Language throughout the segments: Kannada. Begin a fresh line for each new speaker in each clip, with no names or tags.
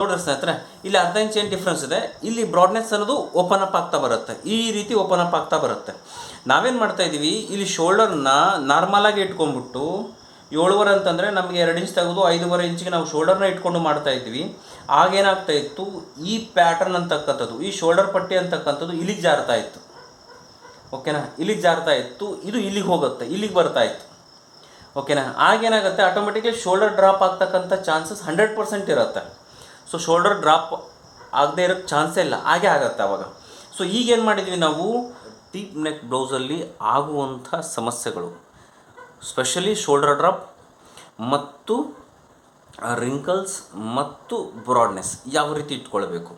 ನೋಡ್ರಿ ಸ್ನೇಹಿತರೆ ಇಲ್ಲಿ ಅರ್ಧ ಇಂಚ್ ಏನು ಡಿಫ್ರೆನ್ಸ್ ಇದೆ? ಇಲ್ಲಿ ಬ್ರಾಡ್ನೆಸ್ ಅನ್ನೋದು ಓಪನ್ ಅಪ್ ಆಗ್ತಾ ಬರುತ್ತೆ. ಈ ರೀತಿ ಓಪನ್ ಅಪ್ ಆಗ್ತಾ ಬರುತ್ತೆ. ನಾವೇನು ಮಾಡ್ತಾ ಇದ್ದೀವಿ ಇಲ್ಲಿ ಶೋಲ್ಡರ್ನ ನಾರ್ಮಲಾಗಿ ಇಟ್ಕೊಂಡ್ಬಿಟ್ಟು, ಏಳುವರೆ ಅಂತಂದರೆ ನಮಗೆ ಎರಡು ಇಂಚ್ ತೆಗೆದು ಐದೂವರೆ ಇಂಚಿಗೆ ನಾವು ಶೋಲ್ಡರ್ನ ಇಟ್ಕೊಂಡು ಮಾಡ್ತಾ ಇದ್ವಿ ಆಗೇನಾಗ್ತಾ ಇತ್ತು? ಈ ಪ್ಯಾಟರ್ನ್ ಅಂತಕ್ಕಂಥದ್ದು, ಈ ಶೋಲ್ಡರ್ ಪಟ್ಟಿ ಅಂತಕ್ಕಂಥದ್ದು ಇಲ್ಲಿಗೆ ಜಾರ್ತಾ ಇತ್ತು. ಓಕೆನಾ ಇಲ್ಲಿಗೆ ಜಾರ್ತಾ ಇತ್ತು. ಇದು ಇಲ್ಲಿಗೆ ಹೋಗುತ್ತೆ, ಇಲ್ಲಿಗೆ ಬರ್ತಾ ಇತ್ತು. ಓಕೆನಾ ಆಗೇನಾಗುತ್ತೆ ಆಟೋಮೆಟಿಕ್ಲಿ ಶೋಲ್ಡರ್ ಡ್ರಾಪ್ ಆಗ್ತಕ್ಕಂಥ ಚಾನ್ಸಸ್ ಹಂಡ್ರೆಡ್ ಪರ್ಸೆಂಟ್ ಇರುತ್ತೆ. ಸೊ ಶೋಲ್ಡರ್ ಡ್ರಾಪ್ ಆಗದೆ ಇರೋಕ್ಕೆ ಚಾನ್ಸೇ ಇಲ್ಲ. ಹಾಗೆ ಆಗುತ್ತೆ ಅವಾಗ. ಸೊ ಈಗೇನು ಮಾಡಿದ್ವಿ ನಾವು? ಡೀಪ್ ನೆಕ್ ಬ್ಲೌಸಲ್ಲಿ ಆಗುವಂಥ ಸಮಸ್ಯೆಗಳು. ಸ್ಪೆಷಲಿ ಶೋಲ್ಡರ್ ಡ್ರಾಪ್ ಮತ್ತು ರಿಂಕಲ್ಸ್ ಮತ್ತು ಬ್ರಾಡ್ನೆಸ್ ಯಾವ ರೀತಿ ಇಟ್ಕೊಳ್ಬೇಕು?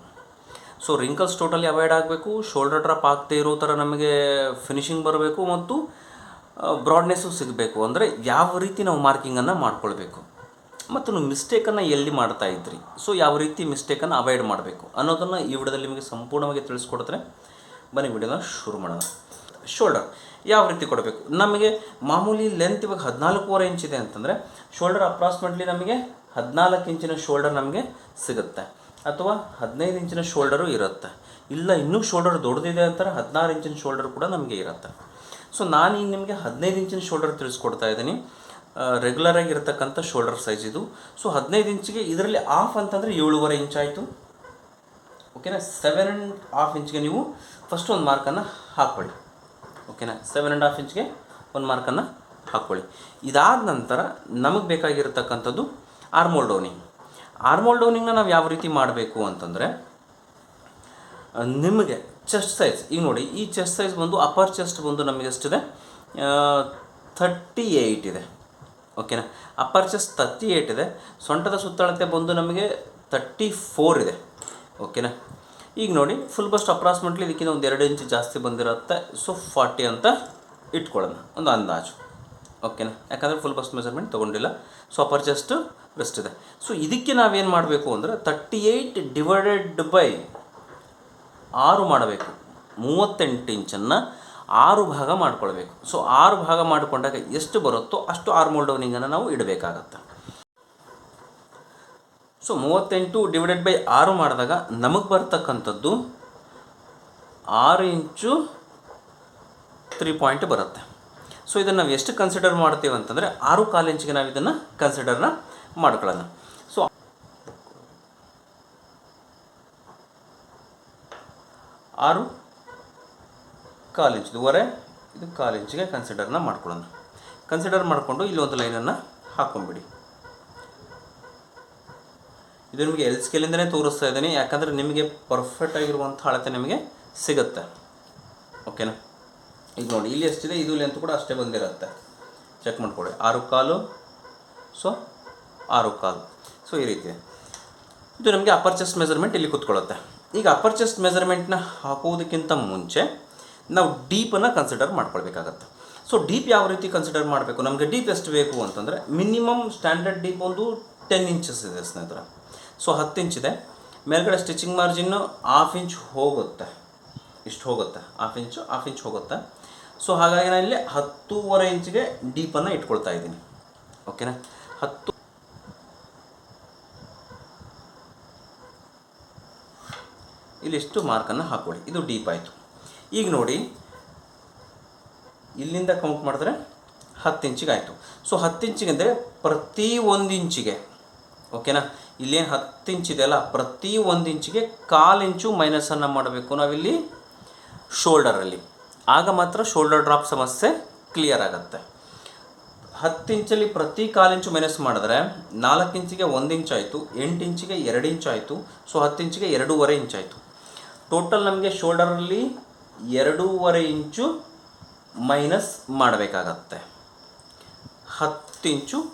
ಸೊ ರಿಂಕಲ್ಸ್ ಟೋಟಲಿ ಅವಾಯ್ಡ್ ಆಗಬೇಕು. ಶೋಲ್ಡರ್ ಡ್ರಾಪ್ ಆಗ್ತೇ ಇರೋ ಥರ ನಮಗೆ ಫಿನಿಶಿಂಗ್ ಬರಬೇಕು ಮತ್ತು ಬ್ರಾಡ್ನೆಸ್ಸು ಸಿಗಬೇಕು. ಅಂದರೆ ಯಾವ ರೀತಿ ನಾವು ಮಾರ್ಕಿಂಗನ್ನು ಮಾಡ್ಕೊಳ್ಬೇಕು. ಮತ್ತು ನೀವು ಮಿಸ್ಟೇಕನ್ನು ಎಲ್ಲಿ ಮಾಡ್ತಾ ಇದ್ರಿ? ಸೊ ಯಾವ ರೀತಿ ಮಿಸ್ಟೇಕನ್ನು ಅವಾಯ್ಡ್ ಮಾಡಬೇಕು? ಅನ್ನೋದನ್ನು ಈ ವಿಡಿಯೋದಲ್ಲಿ ನಿಮಗೆ ಸಂಪೂರ್ಣವಾಗಿ ತಿಳಿಸ್ಕೊಡ್ತಾರೆ ಬನ್ನಿ, ವಿಡಿಯೋನ ಶುರು ಮಾಡೋಣ. ಶೋಲ್ಡರ್ ಯಾವ ರೀತಿ ಕೊಡಬೇಕು? ನಮಗೆ ಮಾಮೂಲಿ ಲೆಂತ್ ಇವಾಗ ಹದಿನಾಲ್ಕೂವರೆ ಇಂಚ್ ಇದೆ ಅಂತಂದರೆ ಶೋಲ್ಡರ್ ಅಪ್ರಾಕ್ಸಿಮೇಟ್ಲಿ ನಮಗೆ ಹದಿನಾಲ್ಕು ಇಂಚಿನ ಶೋಲ್ಡರ್ ನಮಗೆ ಸಿಗುತ್ತೆ. ಅಥವಾ ಹದಿನೈದು ಇಂಚಿನ ಶೋಲ್ಡರು ಇರುತ್ತೆ. ಇಲ್ಲ, ಇನ್ನೂ ಶೋಲ್ಡರ್ ದೊಡ್ಡದಿದೆ ಅಂತಾರೆ, ಹದಿನಾರು ಇಂಚಿನ ಶೋಲ್ಡರ್ ಕೂಡ ನಮಗೆ ಇರುತ್ತೆ. ಸೊ ನಾನು ಈಗ ನಿಮಗೆ ಹದಿನೈದು ಇಂಚಿನ ಶೋಲ್ಡರ್ ತಿಳಿಸ್ಕೊಡ್ತಾ ಇದ್ದೀನಿ. ರೆಗ್ಯುಲರಾಗಿ ಇರತಕ್ಕಂಥ ಶೋಲ್ಡರ್ ಸೈಜ್ ಇದು. ಸೊ ಹದಿನೈದು ಇಂಚಿಗೆ ಇದರಲ್ಲಿ ಆಫ್ ಅಂತಂದರೆ ಏಳುವರೆ ಇಂಚ್ ಆಯಿತು. ಓಕೆನಾ ಸೆವೆನ್ ಆ್ಯಂಡ್ ಹಾಫ್ ಇಂಚ್ಗೆ ನೀವು ಫಸ್ಟ್ ಒಂದು ಮಾರ್ಕನ್ನು ಹಾಕ್ಕೊಳ್ಳಿ. ಓಕೆನಾ ಸೆವೆನ್ ಆ್ಯಂಡ್ ಹಾಫ್ ಇಂಚ್ಗೆ ಒಂದು ಮಾರ್ಕನ್ನು ಹಾಕ್ಕೊಳ್ಳಿ. ಇದಾದ ನಂತರ ನಮಗೆ ಬೇಕಾಗಿರತಕ್ಕಂಥದ್ದು ಆರ್ಮೋಲ್ ಡೌನಿಂಗ್ ಆರ್ಮೋಲ್ ಡೌನಿಂಗ್ನ ನಾವು ಯಾವ ರೀತಿ ಮಾಡಬೇಕು ಅಂತಂದರೆ ನಿಮಗೆ ಚೆಸ್ಟ್ ಸೈಜ್ ಈಗ ನೋಡಿ, ಈ ಚೆಸ್ಟ್ ಸೈಜ್ ಬಂದು ಅಪರ್ ಚೆಸ್ಟ್ ಬಂದು ನಮಗೆ ಎಷ್ಟಿದೆ? ಥರ್ಟಿ ಏಯ್ಟ್ ಇದೆ. ಓಕೆನಾ ಅಪ್ಪರ್ ಚೆಸ್ಟ್ ತರ್ಟಿ ಏಯ್ಟ್ ಇದೆ. ಸೊಂಟದ ಸುತ್ತಳತೆ ಬಂದು ನಮಗೆ ತರ್ಟಿ ಫೋರ್ ಇದೆ ಓಕೆನಾ ಈಗ ನೋಡಿ ಫುಲ್ ಬಸ್ಟ್ ಅಪ್ರಾಕ್ಸಿಮೇಟ್ಲಿ ಇದಕ್ಕಿಂತ ಒಂದು ಎರಡು ಇಂಚು ಜಾಸ್ತಿ ಬಂದಿರುತ್ತೆ. ಸೊ ಫಾರ್ಟಿ ಅಂತ ಇಟ್ಕೊಳ್ಳೋಣ. ಒಂದು ಅಂದಾಜು. ಓಕೆನಾ ಯಾಕಂದರೆ ಫುಲ್ ಬಸ್ಟ್ ಮೆಜರ್ಮೆಂಟ್ ತೊಗೊಂಡಿಲ್ಲ. ಸೊ ಅಪ್ಪರ್ ಚೆಸ್ಟ್ ಬೆಸ್ಟ್ ಇದೆ. ಸೊ ಇದಕ್ಕೆ ನಾವೇನು ಮಾಡಬೇಕು ಅಂದರೆ ತರ್ಟಿ ಏಯ್ಟ್ ಡಿವೈಡೆಡ್ ಬೈ ಆರು ಮಾಡಬೇಕು. ಮೂವತ್ತೆಂಟು ಇಂಚನ್ನು ಆರು ಭಾಗ ಮಾಡ್ಕೊಳ್ಬೇಕು. ಸೊ ಆರು ಭಾಗ ಮಾಡಿಕೊಂಡಾಗ ಎಷ್ಟು ಬರುತ್ತೋ ಅಷ್ಟು ಆರ್ಮೋಲ್ ಡೌನಿಂಗನ್ನು ನಾವು ಇಡಬೇಕಾಗತ್ತೆ. ಸೊ ಮೂವತ್ತೆಂಟು ಡಿವೈಡೆಡ್ ಬೈ ಆರು ಮಾಡಿದಾಗ ನಮಗೆ ಬರ್ತಕ್ಕಂಥದ್ದು ಆರು ಇಂಚು ತ್ರೀ ಪಾಯಿಂಟ್ ಬರುತ್ತೆ. ಸೊ ಇದನ್ನು ನಾವು ಎಷ್ಟು ಕನ್ಸಿಡರ್ ಮಾಡ್ತೀವಿ ಅಂತಂದರೆ ಆರು ಕಾಲು ಇಂಚಿಗೆ ನಾವು ಇದನ್ನು ಕನ್ಸಿಡರ್ನ ಮಾಡ್ಕೊಳ್ಳೋಣ. ಸೊ ಆರು ಕಾಲು ಇಂಚ್ ಹೊರೆ ಇದು ಕಾಲು ಇಂಚಿಗೆ ಕನ್ಸಿಡರ್ನ ಮಾಡ್ಕೊಳ್ಳೋಣ. ಕನ್ಸಿಡರ್ ಮಾಡಿಕೊಂಡು ಇಲ್ಲಿ ಒಂದು ಲೈನನ್ನು ಹಾಕ್ಕೊಂಬಿಡಿ ಇದು ನಿಮಗೆ ಎಲ್ ಸ್ಕೇಲಿಂದನೇ ತೋರಿಸ್ತಾ ಇದ್ದೀನಿ. ಯಾಕಂದರೆ ನಿಮಗೆ ಪರ್ಫೆಕ್ಟ್ ಆಗಿರುವಂಥ ಅಳತೆ ನಿಮಗೆ ಸಿಗುತ್ತೆ. ಓಕೆನಾ ಈಗ ನೋಡಿ, ಇಲ್ಲಿ ಎಷ್ಟಿದೆ? ಇದು ಲೆಂತ್ ಕೂಡ ಅಷ್ಟೇ ಬಂದಿರುತ್ತೆ. ಚೆಕ್ ಮಾಡ್ಕೊಳ್ಳಿ. ಆರು ಕಾಲು ಸೊ ಆರು ಕಾಲು. ಸೊ ಈ ರೀತಿ. ಇದು ನಮಗೆ ಅಪ್ಪರ್ ಚೆಸ್ಟ್ ಮೆಜರ್ಮೆಂಟ್ ಇಲ್ಲಿ ಕೂತ್ಕೊಳ್ಳುತ್ತೆ. ಈಗ ಅಪ್ಪರ್ ಚೆಸ್ಟ್ ಮೆಜರ್ಮೆಂಟ್ನ ಹಾಕೋದಕ್ಕಿಂತ ಮುಂಚೆ ನಾವು ಡೀಪನ್ನು ಕನ್ಸಿಡರ್ ಮಾಡ್ಕೊಳ್ಬೇಕಾಗತ್ತೆ. ಸೊ ಡೀಪ್ ಯಾವ ರೀತಿ ಕನ್ಸಿಡರ್ ಮಾಡಬೇಕು? ನಮಗೆ ಡೀಪ್ ಎಷ್ಟು ಬೇಕು ಅಂತಂದರೆ ಮಿನಿಮಮ್ ಸ್ಟ್ಯಾಂಡರ್ಡ್ ಡೀಪ್ ಒಂದು ಟೆನ್ ಇಂಚಸ್ ಇದೆ ಸ್ನೇಹಿತರೆ. ಸೊ ಹತ್ತು ಇಂಚಿದೆ ಮೇಲ್ಗಡೆ ಸ್ಟಿಚಿಂಗ್ ಮಾರ್ಜಿನ್ನು ಹಾಫ್ ಇಂಚ್ ಹೋಗುತ್ತೆ. ಇಷ್ಟು ಹೋಗುತ್ತೆ. ಹಾಫ್ ಇಂಚು ಹಾಫ್ ಇಂಚ್ ಹೋಗುತ್ತೆ. ಸೊ ಹಾಗಾಗಿ ನಾನು ಇಲ್ಲಿ ಹತ್ತೂವರೆ ಇಂಚಿಗೆ ಡೀಪನ್ನು ಇಟ್ಕೊಳ್ತಾ ಇದ್ದೀನಿ. ಓಕೆನಾ ಹತ್ತು ಇಲ್ಲಿಷ್ಟು ಮಾರ್ಕನ್ನು ಹಾಕ್ಕೊಳ್ಳಿ. ಇದು ಡೀಪ್ ಆಯಿತು. ಈಗ ನೋಡಿ, ಇಲ್ಲಿಂದ ಕೌಂಟ್ ಮಾಡಿದ್ರೆ ಹತ್ತು ಇಂಚಿಗೆ ಆಯಿತು. ಸೊ ಹತ್ತು ಇಂಚಿಗೆ ಅಂದರೆ ಪ್ರತಿ ಒಂದು ಇಂಚಿಗೆ ಓಕೆನಾ ಇಲ್ಲೇನು ಹತ್ತು ಇಂಚಿದೆಯಲ್ಲ ಪ್ರತಿ ಒಂದು ಇಂಚಿಗೆ ಕಾಲು ಇಂಚು ಮೈನಸನ್ನು ಮಾಡಬೇಕು ನಾವಿಲ್ಲಿ ಶೋಲ್ಡರಲ್ಲಿ ಆಗ ಮಾತ್ರ ಶೋಲ್ಡರ್ ಡ್ರಾಪ್ ಸಮಸ್ಯೆ ಕ್ಲಿಯರ್ ಆಗುತ್ತೆ. ಹತ್ತು ಇಂಚಲ್ಲಿ ಪ್ರತಿ ಕಾಲು ಇಂಚು ಮೈನಸ್ ಮಾಡಿದ್ರೆ ನಾಲ್ಕು ಇಂಚಿಗೆ ಒಂದು ಇಂಚ್ ಆಯಿತು, ಎಂಟು ಇಂಚಿಗೆ ಎರಡು ಇಂಚ್ ಆಯಿತು ಸೊ ಹತ್ತು ಇಂಚಿಗೆ ಎರಡೂವರೆ ಇಂಚ್ ಆಯಿತು. ಟೋಟಲ್ ನಮಗೆ ಶೋಲ್ಡರಲ್ಲಿ ಎರಡೂವರೆ ಇಂಚು ಮೈನಸ್ ಮಾಡಬೇಕಾಗತ್ತೆ. ಹತ್ತು ಇಂಚು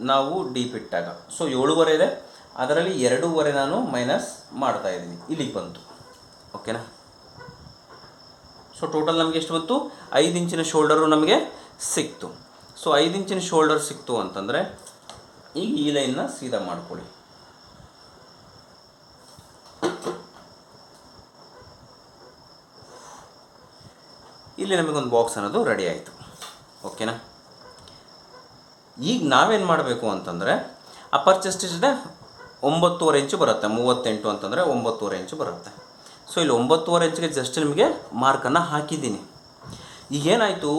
ನಾವು ಡೀಪ್ ಇಟ್ಟಾಗ ಸೊ ಏಳುವರೆ ಇದೆ. ಅದರಲ್ಲಿ ಎರಡೂವರೆ ನಾನು ಮೈನಸ್ ಮಾಡ್ತಾ ಇದ್ದೀನಿ. ಇಲ್ಲಿಗೆ ಬಂತು. ಓಕೆನಾ ಸೊ ಟೋಟಲ್ ನಮಗೆ ಎಷ್ಟು ಬಂತು? ಐದು ಇಂಚಿನ ಶೋಲ್ಡರು ನಮಗೆ ಸಿಕ್ತು. ಸೊ ಐದು ಇಂಚಿನ ಶೋಲ್ಡರ್ ಸಿಕ್ತು ಅಂತಂದರೆ ಈಗ ಈ ಲೈನ್ನ ಸೀದಾ ಮಾಡ್ಕೊಳ್ಳಿ. ಇಲ್ಲಿ ನಮಗೊಂದು ಬಾಕ್ಸ್ ಅನ್ನೋದು ರೆಡಿ ಆಯಿತು. ಓಕೆನಾ ಈಗ ನಾವೇನು ಮಾಡಬೇಕು ಅಂತಂದರೆ ಅಪ್ಪರ್ ಚೆಸ್ಟ್ ಇದೆ ಒಂಬತ್ತುವರೆ ಇಂಚು ಬರುತ್ತೆ, ಮೂವತ್ತೆಂಟು ಅಂತಂದರೆ ಒಂಬತ್ತುವರೆ ಇಂಚು ಬರುತ್ತೆ. ಸೊ ಇಲ್ಲಿ ಒಂಬತ್ತುವರೆ ಇಂಚಿಗೆ ಜಸ್ಟ್ ನಿಮಗೆ ಮಾರ್ಕನ್ನು ಹಾಕಿದ್ದೀನಿ. ಈಗೇನಾಯಿತು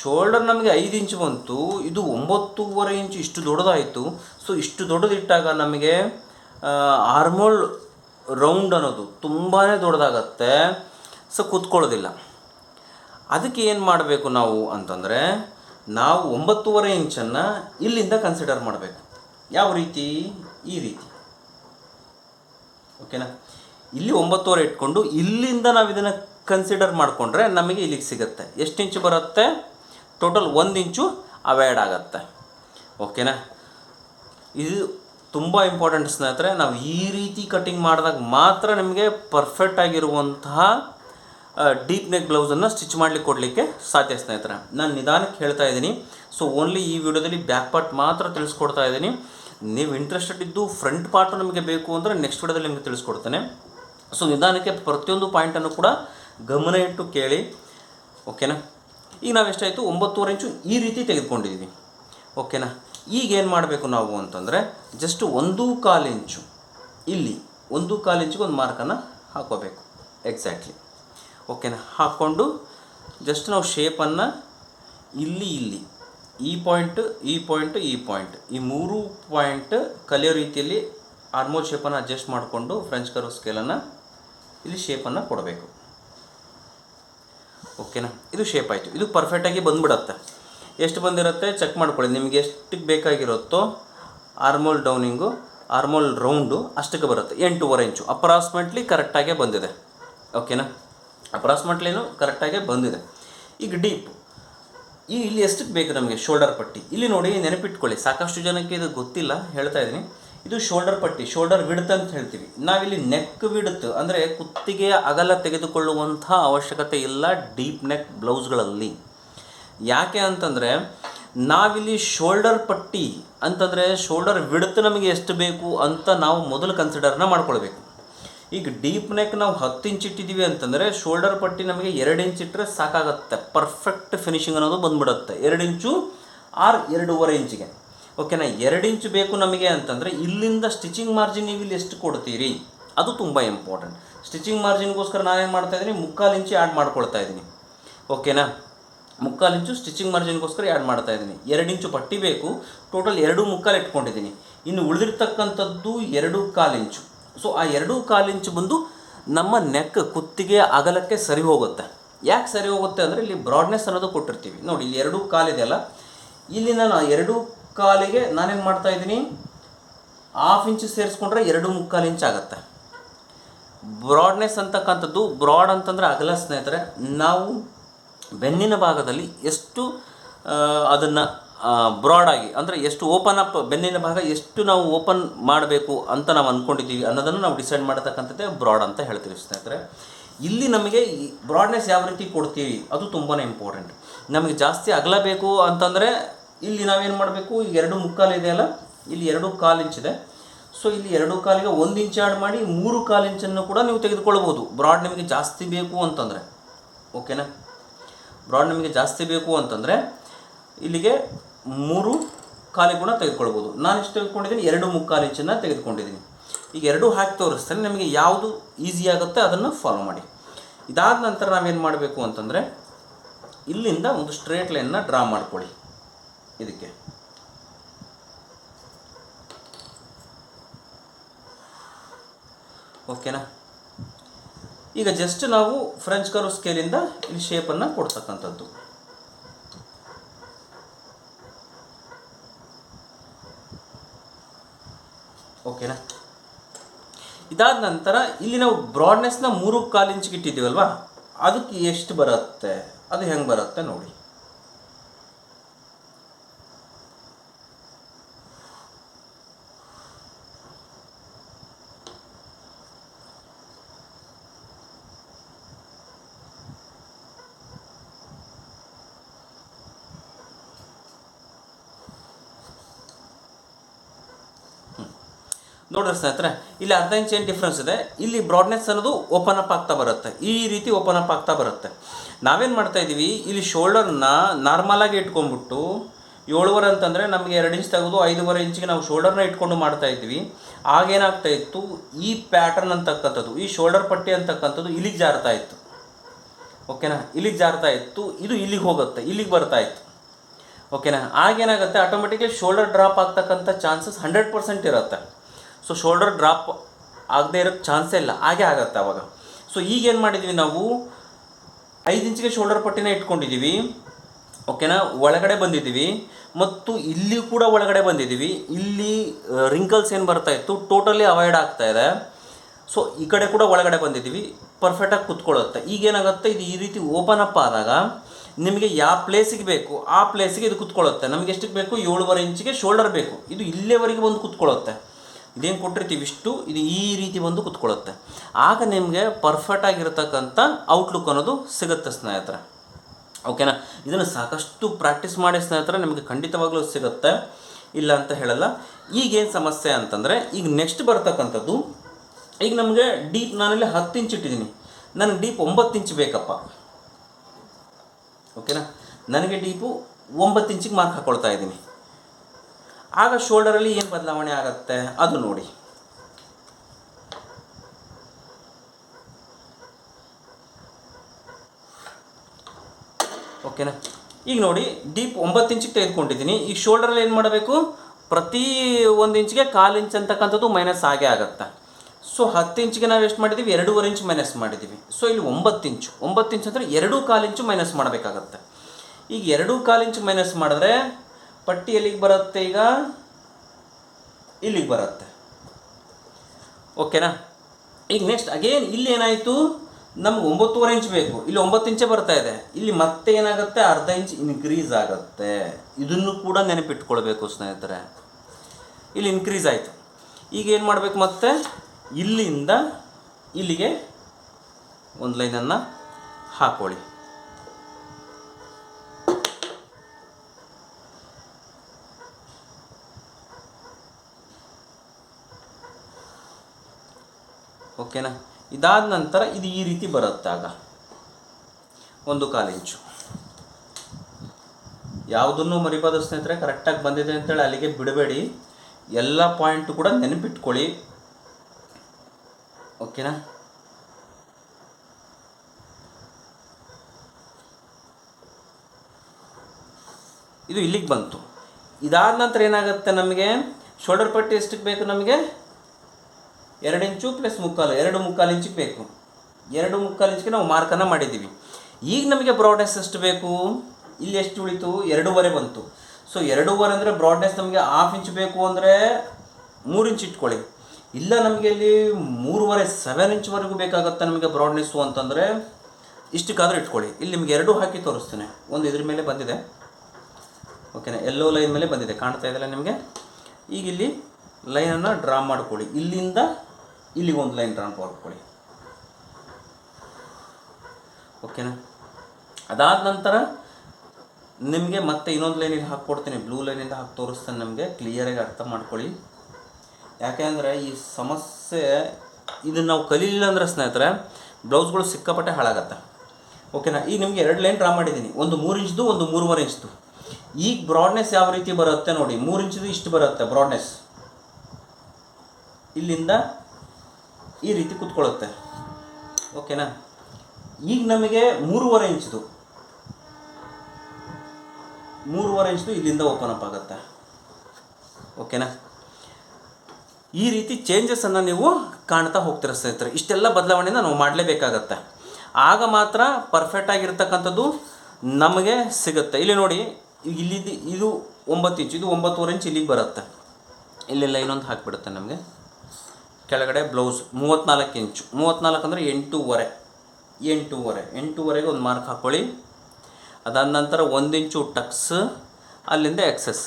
ಶೋಲ್ಡರ್ ನಮಗೆ ಐದು ಇಂಚು ಬಂತು, ಇದು ಒಂಬತ್ತೂವರೆ ಇಂಚು ಇಷ್ಟು ದೊಡ್ಡದಾಯಿತು. ಸೊ ಇಷ್ಟು ದೊಡ್ಡದಿಟ್ಟಾಗ ನಮಗೆ ಆರ್ಮೋಲ್ ರೌಂಡ್ ಅನ್ನೋದು ತುಂಬಾ ದೊಡ್ಡದಾಗತ್ತೆ. ಸೊ ಕೂತ್ಕೊಳ್ಳೋದಿಲ್ಲ. ಅದಕ್ಕೆ ಏನು ಮಾಡಬೇಕು ನಾವು ಅಂತಂದರೆ ನಾವು ಒಂಬತ್ತುವರೆ ಇಂಚನ್ನು ಇಲ್ಲಿಂದ ಕನ್ಸಿಡರ್ ಮಾಡಬೇಕು. ಯಾವ ರೀತಿ? ಈ ರೀತಿ. ಓಕೆನಾ ಇಲ್ಲಿ ಒಂಬತ್ತುವರೆ ಇಟ್ಕೊಂಡು ಇಲ್ಲಿಂದ ನಾವು ಇದನ್ನು ಕನ್ಸಿಡರ್ ಮಾಡಿಕೊಂಡ್ರೆ ನಮಗೆ ಇಲ್ಲಿಗೆ ಸಿಗುತ್ತೆ. ಎಷ್ಟು ಇಂಚು ಬರುತ್ತೆ? ಟೋಟಲ್ ಒಂದು ಇಂಚು ಅವಾಯ್ಡ್ ಆಗುತ್ತೆ. ಓಕೆನಾ ಇದು ತುಂಬ ಇಂಪಾರ್ಟೆಂಟ್ ಸ್ನೇಹಿತರೆ, ನಾವು ಈ ರೀತಿ ಕಟ್ಟಿಂಗ್ ಮಾಡಿದಾಗ ಮಾತ್ರ ನಿಮಗೆ ಪರ್ಫೆಕ್ಟ್ ಆಗಿರುವಂತಹ ಡೀಪ್ ನೆಕ್ ಬ್ಲೌಸನ್ನು ಸ್ಟಿಚ್ ಮಾಡಲಿಕ್ಕೆ ಕೊಡಲಿಕ್ಕೆ ಸಾಧ್ಯ ಸ್ನೇಹಿತರೆ. ನಾನು ನಿಧಾನಕ್ಕೆ ಹೇಳ್ತಾ ಇದ್ದೀನಿ. ಸೊ ಓನ್ಲಿ ಈ ವಿಡಿಯೋದಲ್ಲಿ ಬ್ಯಾಕ್ ಪಾರ್ಟ್ ಮಾತ್ರ ತಿಳಿಸ್ಕೊಡ್ತಾ ಇದ್ದೀನಿ. ನೀವು ಇಂಟ್ರೆಸ್ಟೆಡ್ ಇದ್ದು ಫ್ರಂಟ್ ಪಾರ್ಟ್ ನಮಗೆ ಬೇಕು ಅಂದರೆ ನೆಕ್ಸ್ಟ್ ವಿಡಿಯೋದಲ್ಲಿ ನಿಮಗೆ ತಿಳಿಸ್ಕೊಡ್ತೇನೆ. ಸೊ ನಿಧಾನಕ್ಕೆ ಪ್ರತಿಯೊಂದು ಪಾಯಿಂಟನ್ನು ಕೂಡ ಗಮನ ಇಟ್ಟು ಕೇಳಿ. ಓಕೆನಾ ಈಗ ನಾವು ಎಷ್ಟಾಯಿತು? ಒಂಬತ್ತುವರೆ ಇಂಚು ಈ ರೀತಿ ತೆಗೆದುಕೊಂಡಿದ್ದೀವಿ ಓಕೆನಾ ಈಗ ಏನು ಮಾಡಬೇಕು ನಾವು ಅಂತಂದರೆ ಜಸ್ಟ್ ಒಂದು ಕಾಲು ಇಂಚು ಇಲ್ಲಿ ಒಂದು ಕಾಲು ಇಂಚಿಗೆ ಒಂದು ಮಾರ್ಕನ್ನು ಹಾಕೋಬೇಕು. ಎಕ್ಸಾಕ್ಟ್ಲಿ ಓಕೆನಾ? ಹಾಕ್ಕೊಂಡು ಜಸ್ಟ್ ನಾವು ಶೇಪನ್ನು ಇಲ್ಲಿ ಇಲ್ಲಿ, ಈ ಪಾಯಿಂಟ್ ಈ ಪಾಯಿಂಟ್ ಈ ಪಾಯಿಂಟ್ ಈ ಮೂರು ಪಾಯಿಂಟ್ ಕಲಿಯೋ ರೀತಿಯಲ್ಲಿ ಆರ್ಮೋಲ್ ಶೇಪನ್ನು ಅಡ್ಜಸ್ಟ್ ಮಾಡಿಕೊಂಡು ಫ್ರೆಂಚ್ ಕರ್ವ್ ಸ್ಕೇಲನ್ನು ಇಲ್ಲಿ ಶೇಪನ್ನು ಕೊಡಬೇಕು. ಓಕೆನಾ? ಇದು ಶೇಪ್ ಆಯಿತು. ಇದು ಪರ್ಫೆಕ್ಟಾಗಿ ಬಂದುಬಿಡತ್ತೆ. ಎಷ್ಟು ಬಂದಿರುತ್ತೆ? ಚೆಕ್ ಮಾಡ್ಕೊಳ್ಳಿ. ನಿಮಗೆ ಎಷ್ಟಕ್ಕೆ ಬೇಕಾಗಿರುತ್ತೋ ಆರ್ಮೋಲ್ ಡೌನಿಂಗು ಆರ್ಮೋಲ್ ರೌಂಡು ಅಷ್ಟಕ್ಕೆ ಬರುತ್ತೆ. ಎಂಟೂವರೆ ಇಂಚು ಅಪ್ರಾಕ್ಸಿಮೇಟ್ಲಿ ಕರೆಕ್ಟಾಗೇ ಬಂದಿದೆ. ಓಕೆನಾ? ಅಪ್ರಾಕ್ಸಿಮೇಟ್ಲಿನೂ ಕರೆಕ್ಟಾಗೇ ಬಂದಿದೆ. ಈಗ ಡೀಪ್. ಈ ಇಲ್ಲಿ ಎಷ್ಟಕ್ಕೆ ಬೇಕು ನಮಗೆ? ಶೋಲ್ಡರ್ ಪಟ್ಟಿ. ಇಲ್ಲಿ ನೋಡಿ ನೆನಪಿಟ್ಕೊಳ್ಳಿ. ಸಾಕಷ್ಟು ಜನಕ್ಕೆ ಇದು ಗೊತ್ತಿಲ್ಲ, ಹೇಳ್ತಾ ಇದ್ದೀನಿ. ಇದು ಶೋಲ್ಡರ್ ಪಟ್ಟಿ, ಶೋಲ್ಡರ್ ವಿಡ್ತ್ ಅಂತ ಹೇಳ್ತೀವಿ. ನಾವಿಲ್ಲಿ ನೆಕ್ ವಿಡ್ತ್ ಅಂದರೆ ಕುತ್ತಿಗೆಯ ಅಗಲ ತೆಗೆದುಕೊಳ್ಳುವಂಥ ಅವಶ್ಯಕತೆ ಇಲ್ಲ ಡೀಪ್ ನೆಕ್ ಬ್ಲೌಸ್ಗಳಲ್ಲಿ. ಯಾಕೆ ಅಂತಂದರೆ ನಾವಿಲ್ಲಿ ಶೋಲ್ಡರ್ ಪಟ್ಟಿ ಅಂತಂದರೆ ಶೋಲ್ಡರ್ ವಿಡ್ತ್ ನಮಗೆ ಎಷ್ಟು ಬೇಕು ಅಂತ ನಾವು ಮೊದಲು ಕನ್ಸಿಡರ್ನ ಮಾಡ್ಕೊಳ್ಬೇಕು. ಈಗ ಡೀಪ್ ನೆಕ್ ನಾವು ಹತ್ತು ಇಂಚ್ ಇಟ್ಟಿದ್ದೀವಿ ಅಂತಂದರೆ ಶೋಲ್ಡರ್ ಪಟ್ಟಿ ನಮಗೆ ಎರಡು ಇಂಚ್ ಇಟ್ಟರೆ ಸಾಕಾಗುತ್ತೆ. ಪರ್ಫೆಕ್ಟ್ ಫಿನಿಶಿಂಗ್ ಅನ್ನೋದು ಬಂದ್ಬಿಡುತ್ತೆ. ಎರಡು ಇಂಚು ಆರ್ ಎರಡೂವರೆ ಇಂಚಿಗೆ. ಓಕೆನಾ ಎರಡು ಇಂಚು ಬೇಕು ನಮಗೆ ಅಂತಂದರೆ ಇಲ್ಲಿಂದ ಸ್ಟಿಚಿಂಗ್ ಮಾರ್ಜಿನ್ ನೀವು ಇಲ್ಲಿ ಎಷ್ಟು ಕೊಡ್ತೀರಿ? ಅದು ತುಂಬ ಇಂಪಾರ್ಟೆಂಟ್ ಸ್ಟಿಚಿಂಗ್ ಮಾರ್ಜಿನ್ಗೋಸ್ಕರ ನಾನೇನು ಮಾಡ್ತಾ ಇದ್ದೀನಿ? ಮುಕ್ಕಾಲು ಇಂಚು ಆ್ಯಡ್ ಮಾಡ್ಕೊಳ್ತಾ ಇದ್ದೀನಿ. ಓಕೆನಾ ಮುಕ್ಕಾಲು ಇಂಚು ಸ್ಟಿಚಿಂಗ್ ಮಾರ್ಜಿನ್ಗೋಸ್ಕರ ಆ್ಯಡ್ ಮಾಡ್ತಾ ಇದ್ದೀನಿ. ಎರಡು ಇಂಚು ಪಟ್ಟಿ ಬೇಕು ಟೋಟಲ್ ಎರಡು ಮುಕ್ಕಾಲು ಇಟ್ಕೊಂಡಿದ್ದೀನಿ. ಇನ್ನು ಉಳಿದಿರ್ತಕ್ಕಂಥದ್ದು ಎರಡು ಕಾಲು ಇಂಚು. ಸೊ ಆ ಎರಡೂ ಕಾಲಿಂಚು ಬಂದು ನಮ್ಮ ನೆಕ್ ಕುತ್ತಿಗೆ ಅಗಲಕ್ಕೆ ಸರಿ ಹೋಗುತ್ತೆ. ಯಾಕೆ ಸರಿ ಹೋಗುತ್ತೆ ಅಂದರೆ ಇಲ್ಲಿ ಬ್ರಾಡ್ನೆಸ್ ಅನ್ನೋದು ಕೊಟ್ಟಿರ್ತೀವಿ. ನೋಡಿ, ಇಲ್ಲಿ ಎರಡೂ ಕಾಲಿದೆಯಲ್ಲ ಇಲ್ಲಿ ನಾನು ಎರಡು ಕಾಲಿಗೆ ನಾನೇನು ಮಾಡ್ತಾ ಇದ್ದೀನಿ? ಹಾಫ್ ಇಂಚು ಸೇರಿಸ್ಕೊಂಡ್ರೆ ಎರಡು ಮುಕ್ಕಾಲು ಇಂಚ್ ಆಗುತ್ತೆ. ಬ್ರಾಡ್ನೆಸ್ ಅಂತಕ್ಕಂಥದ್ದು ಬ್ರಾಡ್ ಅಂತಂದರೆ ಅಗಲ ಸ್ನೇಹಿತರೆ, ನಾವು ಬೆನ್ನಿನ ಭಾಗದಲ್ಲಿ ಎಷ್ಟು ಅದನ್ನು ಬ್ರಾಡಾಗಿ ಅಂದರೆ ಎಷ್ಟು ಓಪನ್ ಅಪ್ ಬೆನ್ನಿನ ಭಾಗ ಎಷ್ಟು ನಾವು ಓಪನ್ ಮಾಡಬೇಕು ಅಂತ ನಾವು ಅಂದ್ಕೊಂಡಿದ್ದೀವಿ ಅನ್ನೋದನ್ನು ನಾವು ಡಿಸೈಡ್ ಮಾಡತಕ್ಕಂಥದ್ದೇ ಬ್ರಾಡ್ ಅಂತ ಹೇಳ್ತೀವಿ ಸ್ನೇಹಿತರೆ. ಇಲ್ಲಿ ನಮಗೆ ಈ ಬ್ರಾಡ್ನೆಸ್ ಯಾವ ರೀತಿ ಕೊಡ್ತೀವಿ, ಅದು ತುಂಬಾ ಇಂಪಾರ್ಟೆಂಟ್ ನಮಗೆ ಜಾಸ್ತಿ ಅಗಲ ಬೇಕು ಅಂತಂದರೆ ಇಲ್ಲಿ ನಾವೇನು ಮಾಡಬೇಕು, ಈಗ ಎರಡು ಮುಕ್ಕಾಲು ಇದೆಯಲ್ಲ ಇಲ್ಲಿ ಎರಡು ಕಾಲು ಇಂಚಿದೆ ಸೊ ಇಲ್ಲಿ ಎರಡು ಕಾಲಿಗೆ ಒಂದು ಇಂಚ್ ಆ್ಯಡ್ ಮಾಡಿ ಮೂರು ಕಾಲು ಇಂಚನ್ನು ಕೂಡ ನೀವು ತೆಗೆದುಕೊಳ್ಬೋದು ಬ್ರಾಡ್ ನಿಮಗೆ ಜಾಸ್ತಿ ಬೇಕು ಅಂತಂದರೆ. ಓಕೆನಾ ಬ್ರಾಡ್ ನಿಮಗೆ ಜಾಸ್ತಿ ಬೇಕು ಅಂತಂದರೆ, ಇಲ್ಲಿಗೆ ಮೂರು ಕಾಲಿಗೂ ತೆಗೆದುಕೊಳ್ಬೋದು. ನಾನು ಎಷ್ಟು ತೆಗೆದುಕೊಂಡಿದ್ದೀನಿ? ಎರಡು ಮುಕ್ಕಾಲು ಇಂಚನ್ನು ತೆಗೆದುಕೊಂಡಿದ್ದೀನಿ. ಈಗ ಎರಡೂ ಹಾಕಿ ತೋರಿಸ್ತೇನೆ. ನಿಮಗೆ ಯಾವುದು ಈಸಿ ಆಗುತ್ತೆ ಅದನ್ನು ಫಾಲೋ ಮಾಡಿ. ಇದಾದ ನಂತರ ನಾವೇನು ಮಾಡಬೇಕು ಅಂತಂದರೆ, ಇಲ್ಲಿಂದ ಒಂದು ಸ್ಟ್ರೇಟ್ ಲೈನ್ನ ಡ್ರಾ ಮಾಡ್ಕೊಳ್ಳಿ. ಇದಕ್ಕೆ. ಓಕೆನಾ ಈಗ ಜಸ್ಟ್ ನಾವು ಫ್ರೆಂಚ್ ಕರ್ವ್ ಸ್ಕೇಲಿಂದ ಇಲ್ಲಿ ಶೇಪನ್ನು ಕೊಡ್ತಕ್ಕಂಥದ್ದು. ಓಕೆನಾ ಇದಾದ ನಂತರ ಇಲ್ಲಿ ನಾವು ಬ್ರಾಡ್ನೆಸ್ನ ಮೂರು ಕಾಲು ಇಂಚಿಗೆ ಇಟ್ಟಿದ್ದೀವಲ್ವಾ? ಅದಕ್ಕೆ ಎಷ್ಟು ಬರುತ್ತೆ? ಅದು ಹೆಂಗೆ ಬರುತ್ತೆ ನೋಡಿ. ನೋಡ್ರಿ ಹತ್ರ ಇಲ್ಲಿ ಅರ್ಧ ಇಂಚ್ ಏನು ಡಿಫ್ರೆನ್ಸ್ ಇದೆ. ಇಲ್ಲಿ ಬ್ರಾಡ್ನೆಸ್ ಅನ್ನೋದು ಓಪನ್ ಅಪ್ ಆಗ್ತಾ ಬರುತ್ತೆ. ಈ ರೀತಿ ಓಪನ್ ಅಪ್ ಆಗ್ತಾ ಬರುತ್ತೆ. ನಾವೇನು ಮಾಡ್ತಾ ಇದ್ದೀವಿ ಇಲ್ಲಿ ಶೋಲ್ಡರ್ನ ನಾರ್ಮಲಾಗಿ ಇಟ್ಕೊಂಡ್ಬಿಟ್ಟು ಏಳುವರೆ ಅಂತಂದರೆ ನಮಗೆ ಎರಡು ಇಂಚ್ ತೆಗೆದು ಐದುವರೆ ಇಂಚಿಗೆ ನಾವು ಶೋಲ್ಡರ್ನ ಇಟ್ಕೊಂಡು ಮಾಡ್ತಾ ಇದ್ವಿ ಆಗೇನಾಗ್ತಾ ಇತ್ತು? ಈ ಪ್ಯಾಟರ್ನ್ ಅಂತಕ್ಕಂಥದ್ದು, ಈ ಶೋಲ್ಡರ್ ಪಟ್ಟಿ ಅಂತಕ್ಕಂಥದ್ದು ಇಲ್ಲಿಗೆ ಜಾರ್ತಾ ಇತ್ತು. ಓಕೆನಾ ಇಲ್ಲಿಗೆ ಜಾರ್ತಾ ಇತ್ತು. ಇದು ಇಲ್ಲಿಗೆ ಹೋಗುತ್ತೆ. ಇಲ್ಲಿಗೆ ಬರ್ತಾ ಇತ್ತು. ಓಕೆನಾ ಆಗೇನಾಗುತ್ತೆ? ಆಟೋಮೆಟಿಕ್ಲಿ ಶೋಲ್ಡರ್ ಡ್ರಾಪ್ ಆಗ್ತಕ್ಕಂಥ ಚಾನ್ಸಸ್ ಹಂಡ್ರೆಡ್ ಪರ್ಸೆಂಟ್ ಇರುತ್ತೆ. ಸೊ ಶೋಲ್ಡರ್ ಡ್ರಾಪ್ ಆಗದೆ ಇರೋಕ್ಕೆ ಚಾನ್ಸೇ ಇಲ್ಲ. ಹಾಗೆ ಆಗುತ್ತೆ ಅವಾಗ. ಸೊ ಈಗೇನು ಮಾಡಿದ್ವಿ ನಾವು? ಐದು ಇಂಚಿಗೆ ಶೋಲ್ಡರ್ ಪಟ್ಟಿನ ಇಟ್ಕೊಂಡಿದ್ದೀವಿ ಓಕೆನಾ ಒಳಗಡೆ ಬಂದಿದ್ದೀವಿ ಮತ್ತು ಇಲ್ಲಿ ಕೂಡ ಒಳಗಡೆ ಬಂದಿದ್ದೀವಿ ಇಲ್ಲಿ ರಿಂಕಲ್ಸ್ ಏನು ಬರ್ತಾ ಇತ್ತು? ಟೋಟಲಿ ಅವಾಯ್ಡ್ ಆಗ್ತಾ ಇದೆ. ಸೊ ಈ ಕಡೆ ಕೂಡ ಒಳಗಡೆ ಬಂದಿದ್ದೀವಿ ಪರ್ಫೆಕ್ಟಾಗಿ ಕುತ್ಕೊಳ್ಳುತ್ತೆ. ಈಗೇನಾಗುತ್ತೆ ಇದು ಈ ರೀತಿ ಓಪನ್ ಅಪ್ ಆದಾಗ ನಿಮಗೆ ಯಾವ ಪ್ಲೇಸಿಗೆ ಬೇಕು, ಆ ಪ್ಲೇಸಿಗೆ ಇದು ಕುತ್ಕೊಳ್ಳುತ್ತೆ. ನಮಗೆ ಎಷ್ಟಕ್ಕೆ ಬೇಕು? ಏಳುವರೆ ಇಂಚಿಗೆ ಶೋಲ್ಡರ್ ಬೇಕು. ಇದು ಇಲ್ಲಿಯವರೆಗೆ ಬಂದು ಕುತ್ಕೊಳ್ಳುತ್ತೆ. ಇದೇನು ಕೊಟ್ಟಿರ್ತೀವಿ? ಇಷ್ಟು ಇದು ಈ ರೀತಿ ಬಂದು ಕುತ್ಕೊಳ್ಳುತ್ತೆ. ಆಗ ನಿಮಗೆ ಪರ್ಫೆಕ್ಟ್ ಆಗಿರತಕ್ಕಂಥ ಔಟ್ಲುಕ್ ಅನ್ನೋದು ಸಿಗುತ್ತೆ ಸ್ನೇಹಿತರೆ. ಓಕೆನಾ ಇದನ್ನು ಸಾಕಷ್ಟು ಪ್ರಾಕ್ಟೀಸ್ ಮಾಡಿ ಸ್ನೇಹಿತರೆ, ನಿಮಗೆ ಖಂಡಿತವಾಗ್ಲೂ ಸಿಗುತ್ತೆ. ಇಲ್ಲ ಅಂತ ಹೇಳಲ್ಲ. ಈಗೇನು ಸಮಸ್ಯೆ ಅಂತಂದರೆ, ಈಗ ನೆಕ್ಸ್ಟ್ ಬರ್ತಕ್ಕಂಥದ್ದು, ಈಗ ನಮಗೆ ಡೀಪ್ ನಾನಿಲ್ಲಿ ಹತ್ತು ಇಂಚ್ ಇಟ್ಟಿದ್ದೀನಿ. ನನಗೆ ಡೀಪ್ ಒಂಬತ್ತು ಇಂಚ್ ಬೇಕಪ್ಪ. ಓಕೆನಾ ನನಗೆ ಡೀಪು ಒಂಬತ್ತು ಇಂಚಿಗೆ ಮಾರ್ಕ್ ಹಾಕ್ಕೊಳ್ತಾ ಇದ್ದೀನಿ. ಆಗ ಶೋಲ್ಡರಲ್ಲಿ ಏನು ಬದಲಾವಣೆ ಆಗುತ್ತೆ? ಅದು ನೋಡಿ. ಓಕೆನಾ? ಈಗ ನೋಡಿ, ಡೀಪ್ ಒಂಬತ್ತು ಇಂಚಿಗೆ ತೆಗೆದುಕೊಂಡಿದ್ದೀನಿ. ಈಗ ಶೋಲ್ಡರಲ್ಲಿ ಏನು ಮಾಡಬೇಕು? ಪ್ರತಿ ಒಂದು ಇಂಚಿಗೆ ಕಾಲು ಇಂಚ್ ಅಂತಕ್ಕಂಥದ್ದು ಮೈನಸ್ ಆಗೇ ಆಗುತ್ತೆ. ಸೊ, ಹತ್ತು ಇಂಚಿಗೆ ನಾವು ಎಷ್ಟು ಮಾಡಿದ್ದೀವಿ? ಎರಡೂವರೆ ಇಂಚ್ ಮೈನಸ್ ಮಾಡಿದ್ದೀವಿ. ಸೊ, ಇಲ್ಲಿ ಒಂಬತ್ತು ಇಂಚು. ಒಂಬತ್ತು ಇಂಚು ಅಂದರೆ ಎರಡೂ ಕಾಲು ಇಂಚು ಮೈನಸ್ ಮಾಡಬೇಕಾಗತ್ತೆ. ಈಗ ಎರಡೂ ಕಾಲು ಇಂಚು ಮೈನಸ್ ಮಾಡಿದ್ರೆ ಪಟ್ಟಿ ಎಲ್ಲಿಗೆ ಬರುತ್ತೆ ಈಗ? ಇಲ್ಲಿಗೆ ಬರುತ್ತೆ. ಓಕೆನಾ? ಈಗ ನೆಕ್ಸ್ಟ್ ಅಗೇನ್ ಇಲ್ಲಿ ಏನಾಯಿತು? ನಮ್ಗೆ ಒಂಬತ್ತುವರೆ ಇಂಚ್ ಬೇಕು. ಇಲ್ಲಿ ಒಂಬತ್ತು ಇಂಚೇ ಬರ್ತಾ ಇದೆ. ಇಲ್ಲಿ ಮತ್ತೆ ಏನಾಗುತ್ತೆ? ಅರ್ಧ ಇಂಚ್ ಇನ್ಕ್ರೀಸ್ ಆಗುತ್ತೆ. ಇದನ್ನು ಕೂಡ ನೆನಪಿಟ್ಕೊಳ್ಬೇಕು ಸ್ನೇಹಿತರೆ. ಇಲ್ಲಿ ಇನ್ಕ್ರೀಸ್ ಆಯಿತು. ಈಗ ಏನು ಮಾಡಬೇಕು ಮತ್ತೆ? ಇಲ್ಲಿಂದ ಇಲ್ಲಿಗೆ ಒಂದು ಲೈನನ್ನು ಹಾಕೊಳ್ಳಿ. ಓಕೆನಾ? ಇದಾದ ನಂತರ ಇದು ಈ ರೀತಿ ಬರುತ್ತಾಗ ಒಂದು ಕಾಲು ಇಂಚು. ಯಾವುದನ್ನು ಮರಿಬಾರ್ದು ಸ್ನೇಹಿತರೆ, ಕರೆಕ್ಟಾಗಿ ಬಂದಿದೆ ಅಂತೇಳಿ ಅಲ್ಲಿಗೆ ಬಿಡಬೇಡಿ. ಎಲ್ಲ ಪಾಯಿಂಟು ಕೂಡ ನೆನಪಿಟ್ಕೊಳ್ಳಿ. ಓಕೆನಾ? ಇದು ಇಲ್ಲಿಗೆ ಬಂತು. ಇದಾದ ನಂತರ ಏನಾಗುತ್ತೆ ನಮಗೆ? ಶೋಲ್ಡರ್ ಪಟ್ಟಿ ಎಷ್ಟಕ್ಕೆ ಬೇಕು ನಮಗೆ? ಎರಡು ಇಂಚು ಪ್ಲಸ್ ಮುಕ್ಕಾಲು, ಎರಡು ಮುಕ್ಕಾಲು ಇಂಚಿಗೆ ಬೇಕು. ಎರಡು ಮುಕ್ಕಾಲು ಇಂಚಿಗೆ ನಾವು ಮಾರ್ಕನ್ನು ಮಾಡಿದ್ದೀವಿ. ಈಗ ನಮಗೆ ಬ್ರಾಡ್ನೆಸ್ ಎಷ್ಟು ಬೇಕು? ಇಲ್ಲಿ ಎಷ್ಟು ಉಳಿತು? ಎರಡೂವರೆ ಬಂತು. ಸೊ ಎರಡೂವರೆ ಅಂದರೆ ಬ್ರಾಡ್ನೆಸ್ ನಮಗೆ ಹಾಫ್ ಇಂಚ್ ಬೇಕು ಅಂದರೆ ಮೂರು ಇಂಚ್ ಇಟ್ಕೊಳ್ಳಿ. ಇಲ್ಲ ನಮಗೆ ಇಲ್ಲಿ ಮೂರುವರೆ ಸೆವೆನ್ ಇಂಚ್ವರೆಗೂ ಬೇಕಾಗುತ್ತೆ ನಮಗೆ ಬ್ರಾಡ್ನೆಸ್ಸು ಅಂತಂದರೆ ಇಷ್ಟಕ್ಕಾದರೂ ಇಟ್ಕೊಳ್ಳಿ. ಇಲ್ಲಿ ನಿಮಗೆ ಎರಡೂ ಹಾಕಿ ತೋರಿಸ್ತೇನೆ. ಒಂದು ಇದ್ರ ಮೇಲೆ ಬಂದಿದೆ. ಓಕೆನಾ ಎಲ್ಲೋ ಲೈನ್ ಮೇಲೆ ಬಂದಿದೆ. ಕಾಣ್ತಾ ಇದೆಯಲ್ಲ ನಿಮಗೆ? ಈಗ ಇಲ್ಲಿ ಲೈನನ್ನು ಡ್ರಾ ಮಾಡ್ಕೊಳ್ಳಿ. ಇಲ್ಲಿಂದ ಇಲ್ಲಿಗೆ ಒಂದು ಲೈನ್ ಡ್ರಾನ್ ಮಾಡ್ಕೊಳ್ಳಿ ಓಕೆನಾ ಅದಾದ ನಂತರ ನಿಮಗೆ ಮತ್ತೆ ಇನ್ನೊಂದು ಲೈನಿಗೆ ಹಾಕ್ಕೊಡ್ತೀನಿ. ಬ್ಲೂ ಲೈನಿಂದ ಹಾಕಿ ತೋರಿಸ್ತೇನೆ ನಿಮಗೆ. ಕ್ಲಿಯರಾಗಿ ಅರ್ಥ ಮಾಡ್ಕೊಳ್ಳಿ. ಯಾಕೆಂದರೆ ಈ ಸಮಸ್ಯೆ, ಇದನ್ನು ನಾವು ಕಲೀಲಿಲ್ಲ ಅಂದರೆ ಸ್ನೇಹಿತರೆ, ಬ್ಲೌಸ್ಗಳು ಸಿಕ್ಕಾಪಟ್ಟೆ ಹಾಳಾಗತ್ತೆ. ಓಕೆನಾ ಈಗ ನಿಮಗೆ ಎರಡು ಲೈನ್ ಡ್ರಾ ಮಾಡಿದ್ದೀನಿ. ಒಂದು ಮೂರು ಇಂಚ್ದು ಒಂದು ಮೂರುವರೆ ಇಂಚ್ದು. ಈಗ ಬ್ರಾಡ್ನೆಸ್ ಯಾವ ರೀತಿ ಬರುತ್ತೆ ನೋಡಿ. ಮೂರು ಇಂಚ್ದು ಇಷ್ಟು ಬರುತ್ತೆ ಬ್ರಾಡ್ನೆಸ್ ಇಲ್ಲಿಂದ ಈ ರೀತಿ ಕುತ್ಕೊಳ್ಳುತ್ತೆ. ಓಕೆನಾ? ಈಗ ನಮಗೆ ಮೂರುವರೆ ಇಂಚ್ದು. ಮೂರುವರೆ ಇಂಚ್ದು ಇಲ್ಲಿಂದ ಓಪನ್ ಅಪ್ ಆಗುತ್ತೆ. ಓಕೆನಾ? ಈ ರೀತಿ ಚೇಂಜಸನ್ನು ನೀವು ಕಾಣ್ತಾ ಹೋಗ್ತೀರ ಸ್ನೇಹಿತರೆ. ಇಷ್ಟೆಲ್ಲ ಬದಲಾವಣೆನ ನಾವು ಮಾಡಲೇಬೇಕಾಗತ್ತೆ. ಆಗ ಮಾತ್ರ ಪರ್ಫೆಕ್ಟ್ ಆಗಿರ್ತಕ್ಕಂಥದ್ದು ನಮಗೆ ಸಿಗುತ್ತೆ. ಇಲ್ಲಿ ನೋಡಿ, ಇಲ್ಲಿದ್ದು ಇದು ಒಂಬತ್ತು ಇಂಚು, ಇದು ಒಂಬತ್ತುವರೆ ಇಂಚ್ ಇಲ್ಲಿಗೆ ಬರುತ್ತೆ. ಇಲ್ಲೆಲ್ಲ ಇನ್ನೊಂದು ಹಾಕಿಬಿಡುತ್ತೆ ನಮಗೆ. ಕೆಳಗಡೆ ಬ್ಲೌಸ್ ಮೂವತ್ತ್ನಾಲ್ಕು ಇಂಚು ಮೂವತ್ತ್ನಾಲ್ಕು ಅಂದರೆ ಎಂಟೂವರೆ. ಎಂಟೂವರೆ. ಎಂಟೂವರೆಗೆ ಒಂದು ಮಾರ್ಕ್ ಹಾಕ್ಕೊಳ್ಳಿ ಅದಾದ ನಂತರ ಒಂದು ಇಂಚು ಟಕ್ಸ್ ಅಲ್ಲಿಂದ ಎಕ್ಸೆಸ್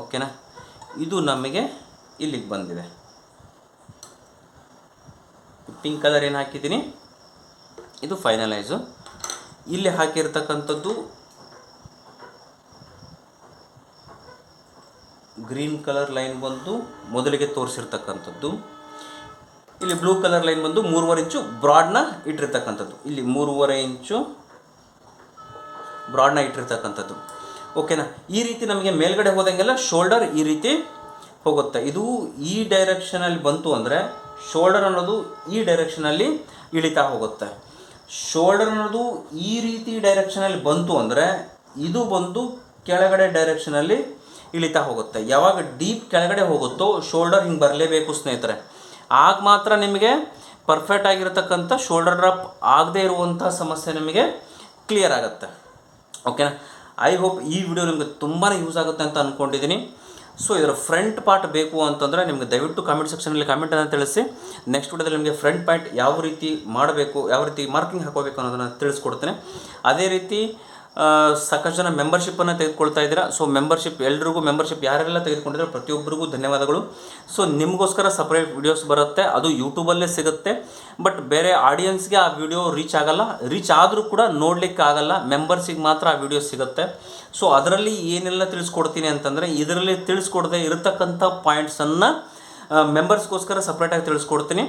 ಓಕೆನಾ ಇದು ನಮಗೆ ಇಲ್ಲಿಗೆ ಬಂದಿದೆ. ಪಿಂಕ್ ಕಲರ್ ಏನು ಹಾಕಿದ್ದೀನಿ? ಇದು ಫೈನಲೈಸು ಇಲ್ಲಿ ಹಾಕಿರ್ತಕ್ಕಂಥದ್ದು ಗ್ರೀನ್ ಕಲರ್ ಲೈನ್ ಬಂದು ಮೊದಲಿಗೆ ತೋರಿಸಿರ್ತಕ್ಕಂಥದ್ದು. ಇಲ್ಲಿ ಬ್ಲೂ ಕಲರ್ ಲೈನ್ ಬಂದು ಮೂರುವರೆ ಇಂಚು ಬ್ರಾಡ್ನ ಇಟ್ಟಿರ್ತಕ್ಕಂಥದ್ದು. ಇಲ್ಲಿ ಮೂರುವರೆ ಇಂಚು ಬ್ರಾಡ್ನ ಇಟ್ಟಿರ್ತಕ್ಕಂಥದ್ದು. ಓಕೆನಾ ಈ ರೀತಿ ನಮಗೆ ಮೇಲ್ಗಡೆ ಹೋದಂಗೆಲ್ಲ ಶೋಲ್ಡರ್ ಈ ರೀತಿ ಹೋಗುತ್ತೆ. ಇದು ಈ ಡೈರೆಕ್ಷನಲ್ಲಿ ಬಂತು ಅಂದರೆ ಶೋಲ್ಡರ್ ಅನ್ನೋದು ಈ ಡೈರೆಕ್ಷನಲ್ಲಿ ಇಳಿತಾ ಹೋಗುತ್ತೆ. ಶೋಲ್ಡರ್ ಅನ್ನೋದು ಈ ರೀತಿ ಡೈರೆಕ್ಷನಲ್ಲಿ ಬಂತು ಅಂದರೆ ಇದು ಬಂದು ಕೆಳಗಡೆ ಡೈರೆಕ್ಷನಲ್ಲಿ ಇಳಿತಾ ಹೋಗುತ್ತೆ. ಯಾವಾಗ ಡೀಪ್ ಕೆಳಗಡೆ ಹೋಗುತ್ತೋ ಶೋಲ್ಡರ್ ಹಿಂಗೆ ಬರಲೇಬೇಕು ಸ್ನೇಹಿತರೆ. ಆಗ ಮಾತ್ರ ನಿಮಗೆ ಪರ್ಫೆಕ್ಟ್ ಆಗಿರತಕ್ಕಂಥ ಶೋಲ್ಡರ್ ಡ್ರಾಪ್ ಆಗದೇ ಇರುವಂಥ ಸಮಸ್ಯೆ ನಿಮಗೆ ಕ್ಲಿಯರ್ ಆಗುತ್ತೆ. ಓಕೆನಾ ಐ ಹೋಪ್ ಈ ವಿಡಿಯೋ ನಿಮಗೆ ತುಂಬಾ ಯೂಸ್ ಆಗುತ್ತೆ ಅಂತ ಅಂದ್ಕೊಂಡಿದ್ದೀನಿ ಸೊ ಇದರ ಫ್ರಂಟ್ ಪಾರ್ಟ್ ಬೇಕು ಅಂತಂದರೆ ನಿಮಗೆ ದಯವಿಟ್ಟು ಕಾಮೆಂಟ್ ಸೆಕ್ಷನಲ್ಲಿ ಕಾಮೆಂಟನ್ನು ತಿಳಿಸಿ. ನೆಕ್ಸ್ಟ್ ವಿಡಿಯೋದಲ್ಲಿ ನಿಮಗೆ ಫ್ರಂಟ್ ಪಾರ್ಟ್ ಯಾವ ರೀತಿ ಮಾಡಬೇಕು, ಯಾವ ರೀತಿ ಮಾರ್ಕಿಂಗ್ ಹಾಕೋಬೇಕು ಅನ್ನೋದನ್ನು ತಿಳಿಸ್ಕೊಡ್ತೇನೆ. ಅದೇ ರೀತಿ ಸಾಕಷ್ಟು ಜನ ಮೆಂಬರ್ಶಿಪ್ಪನ್ನು ತೆಗೆದುಕೊಳ್ತಾ ಇದ್ದೀರಾ? ಸೊ ಮೆಂಬರ್ಶಿಪ್ ಎಲ್ರಿಗೂ ಮೆಂಬರ್ಶಿಪ್ ಯಾರೆಲ್ಲ ತೆಗೆದುಕೊಂಡಿದ್ರೆ ಪ್ರತಿಯೊಬ್ಬರಿಗೂ ಧನ್ಯವಾದಗಳು. ಸೊ ನಿಮಗೋಸ್ಕರ ಸಪ್ರೇಟ್ ವೀಡಿಯೋಸ್ ಬರುತ್ತೆ, ಅದು ಯೂಟ್ಯೂಬಲ್ಲೇ ಸಿಗುತ್ತೆ. ಬಟ್ ಬೇರೆ ಆಡಿಯನ್ಸ್ಗೆ ಆ ವಿಡಿಯೋ ರೀಚ್ ಆಗಲ್ಲ. ರೀಚ್ ಆದರೂ ಕೂಡ ನೋಡಲಿಕ್ಕೆ ಆಗಲ್ಲ. ಮೆಂಬರ್ಸಿಗೆ ಮಾತ್ರ ಆ ವಿಡಿಯೋ ಸಿಗುತ್ತೆ. ಸೊ ಅದರಲ್ಲಿ ಏನೆಲ್ಲ ತಿಳಿಸ್ಕೊಡ್ತೀನಿ ಅಂತಂದರೆ, ಇದರಲ್ಲಿ ತಿಳಿಸ್ಕೊಡದೆ ಇರತಕ್ಕಂಥ ಪಾಯಿಂಟ್ಸನ್ನು ಮೆಂಬರ್ಸ್ಗೋಸ್ಕರ ಸಪ್ರೇಟಾಗಿ ತಿಳಿಸ್ಕೊಡ್ತೀನಿ.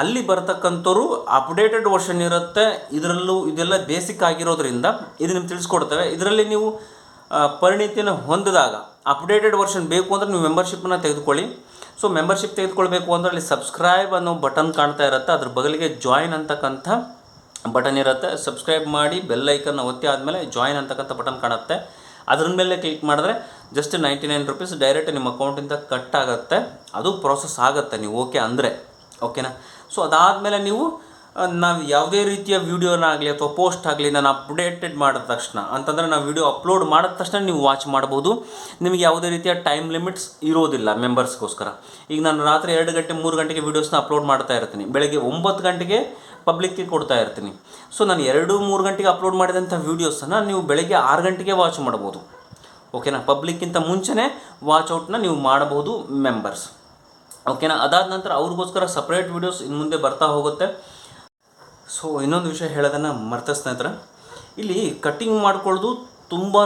ಅಲ್ಲಿ ಬರ್ತಕ್ಕಂಥವ್ರು ಅಪ್ಡೇಟೆಡ್ ವರ್ಷನ್ ಇರುತ್ತೆ. ಇದರಲ್ಲೂ ಇದೆಲ್ಲ ಬೇಸಿಕ್ ಆಗಿರೋದ್ರಿಂದ ಇದು ನಿಮ್ಗೆ ತಿಳಿಸ್ಕೊಡ್ತೇವೆ. ಇದರಲ್ಲಿ ನೀವು ಪರಿಣಿತಿನ ಹೊಂದಿದಾಗ ಅಪ್ಡೇಟೆಡ್ ವರ್ಷನ್ ಬೇಕು ಅಂದರೆ ನೀವು ಮೆಂಬರ್ಶಿಪ್ಪನ್ನು ತೆಗೆದುಕೊಳ್ಳಿ. ಸೊ ಮೆಂಬರ್ಶಿಪ್ ತೆಗೆದುಕೊಳ್ಬೇಕು ಅಂದರೆ ಅಲ್ಲಿ ಸಬ್ಸ್ಕ್ರೈಬ್ ಅನ್ನೋ ಬಟನ್ ಕಾಣ್ತಾ ಇರುತ್ತೆ. ಅದ್ರ ಬಗಲಿಗೆ ಜಾಯಿನ್ ಅಂತಕ್ಕಂಥ ಬಟನ್ ಇರುತ್ತೆ. ಸಬ್ಸ್ಕ್ರೈಬ್ ಮಾಡಿ ಬೆಲ್ ಐಕನ್ನ ಒತ್ತಿ ಆದಮೇಲೆ ಜಾಯಿನ್ ಅಂತಕ್ಕಂಥ ಬಟನ್ ಕಾಣುತ್ತೆ. ಅದ್ರ ಮೇಲೆ ಕ್ಲಿಕ್ ಮಾಡಿದ್ರೆ just ninety nine rupees direct ನಿಮ್ಮ ಅಕೌಂಟಿಂದ ಕಟ್ ಆಗುತ್ತೆ. ಅದು ಪ್ರೋಸೆಸ್ ಆಗುತ್ತೆ. ನೀವು ಓಕೆ ಅಂದರೆ ಓಕೆನಾ ಸೊ ಅದಾದಮೇಲೆ ನೀವು ನಾವು ಯಾವುದೇ ರೀತಿಯ ವೀಡಿಯೋನಾಗಲಿ ಅಥವಾ ಪೋಸ್ಟ್ ಆಗಲಿ ನಾನು ಅಪ್ಡೇಟೆಡ್ ಮಾಡಿದ ತಕ್ಷಣ, ಅಂತಂದರೆ ನಾವು ವಿಡಿಯೋ ಅಪ್ಲೋಡ್ ಮಾಡಿದ ತಕ್ಷಣ ನೀವು ವಾಚ್ ಮಾಡ್ಬೋದು. ನಿಮಗೆ ಯಾವುದೇ ರೀತಿಯ ಟೈಮ್ ಲಿಮಿಟ್ಸ್ ಇರೋದಿಲ್ಲ ಮೆಂಬರ್ಸ್ಗೋಸ್ಕರ ಈಗ ನಾನು ರಾತ್ರಿ ಎರಡು ಗಂಟೆ, ಮೂರು ಗಂಟೆಗೆ ವೀಡಿಯೋಸ್ನ ಅಪ್ಲೋಡ್ ಮಾಡ್ತಾ ಇರ್ತೀನಿ. ಬೆಳಗ್ಗೆ ಒಂಬತ್ತು ಗಂಟೆಗೆ ಪಬ್ಲಿಕ್ಗೆ ಕೊಡ್ತಾ ಇರ್ತೀನಿ. ಸೊ ನಾನು ಎರಡು, ಮೂರು ಗಂಟೆಗೆ ಅಪ್ಲೋಡ್ ಮಾಡಿದಂಥ ವೀಡಿಯೋಸನ್ನು ನೀವು ಬೆಳಗ್ಗೆ ಆರು ಗಂಟೆಗೆ ವಾಚ್ ಮಾಡ್ಬೋದು. ಓಕೆನಾ ಪಬ್ಲಿಕ್ಕಿಂತ ಮುಂಚೆನೇ ವಾಚ್ ಔಟ್ನ ನೀವು ಮಾಡಬಹುದು ಮೆಂಬರ್ಸ್ ಓಕೆನಾ ಅದಾದ ನಂತರ ಅವ್ರಿಗೋಸ್ಕರ ಸಪ್ರೇಟ್ ವೀಡಿಯೋಸ್ ಇನ್ನು ಮುಂದೆ ಬರ್ತಾ ಹೋಗುತ್ತೆ. ಸೊ ಇನ್ನೊಂದು ವಿಷಯ ಹೇಳೋದನ್ನು ಮರ್ತ ಸ್ನೇಹಿತರೆ. ಇಲ್ಲಿ ಕಟ್ಟಿಂಗ್ ಮಾಡ್ಕೊಳ್ಳೋದು ತುಂಬಾ